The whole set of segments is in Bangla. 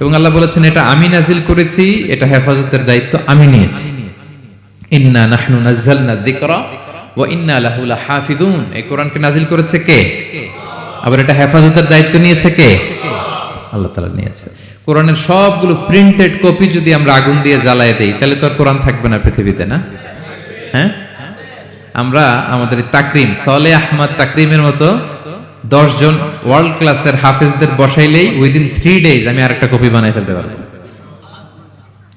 এবং আল্লাহ বলেছেন, এটা আমি নাজিল করেছি, এটা হেফাজতের দায়িত্ব আমি নিয়েছি। ইন্না নাহনু নাজ্জালনা যিকরা ওয়া ইন্না লাহু লাহাফিজুন এই কোরআনকে নাজিল করেছে কে? আবার এটা হেফাজতের দায়িত্ব নিয়েছে কে? আল্লাহ তাআলা নিয়েছে। কোরআনের সবগুলো প্রিন্টেড কপি যদি আমরা আগুন দিয়ে জ্বালায় দেই, তাহলে তো আর কোরআন থাকবে না পৃথিবীতে, না? হ্যাঁ? আমরা আমাদের তাকরিম সলে আহমদ তাকরিমের মতো জন ওয়ার্ল্ড ক্লাসের হাফেজদের বসাইলেই উইদিন থ্রি ডেজ আমি আরেকটা কপি বানাই ফেলতে পারব।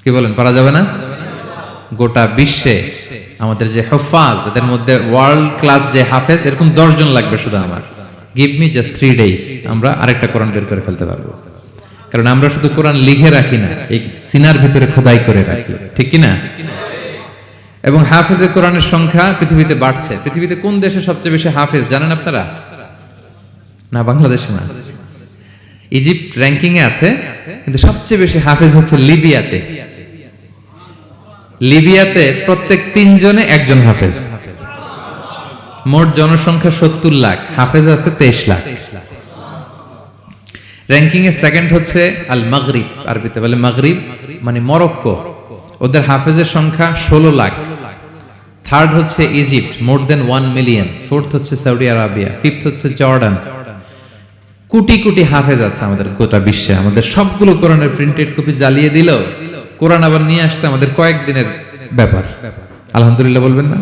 কি বলেন পারা যাবে না? গোটা বিশ্বে আমাদের যে হফাজ এদের মধ্যে ওয়ার্ল্ড ক্লাস যে হাফেজ, এরকম জন লাগবে শুধু আমার। Give me just three days আমরা আরেকটা কোরআন বের করে ফেলতে পারব। কারণ আমরা শুধু কোরআন লিখে রাখি না, এই সিনার ভিতরে খোদাই করে রাখি, ঠিক কি না এবং হাফেজের কোরআনের সংখ্যা পৃথিবীতে বাড়ছে। পৃথিবীতে কোন দেশে সবচেয়ে বেশি হাফেজ, জানেন আপনারা? না, বাংলাদেশে না। ইজিপ্ট র্যাঙ্কিং এ আছে, কিন্তু সবচেয়ে বেশি হাফেজ হচ্ছে লিবিয়াতে। লিবিয়াতে প্রত্যেক তিনজনে একজন হাফেজ। মোট জনসংখ্যা সত্তর লাখ, হাফেজ আছে তেইশ লাখ। র্যাঙ্কিং এ সেকেন্ড হচ্ছে আল মাগরিব আরবিতে বলে মাগরিব মানে মরক্কো। ওদের হাফেজের সংখ্যা ষোলো লাখ। থার্ড হচ্ছে Egypt more than one million fourth হচ্ছে সৌদি আরাবিয়া ফিফথ হচ্ছে জর্ডান। কোটি কোটি হাফেজ আছে আমাদের গোটা বিশ্বে। আমাদের সবগুলো কোরআনের প্রিন্টেড কপি জ্বালিয়ে দিল। কোরআন আবার নিয়ে আসতে আমাদের কয়েকদিনের ব্যাপার। আলহামদুলিল্লাহ বলবেন না?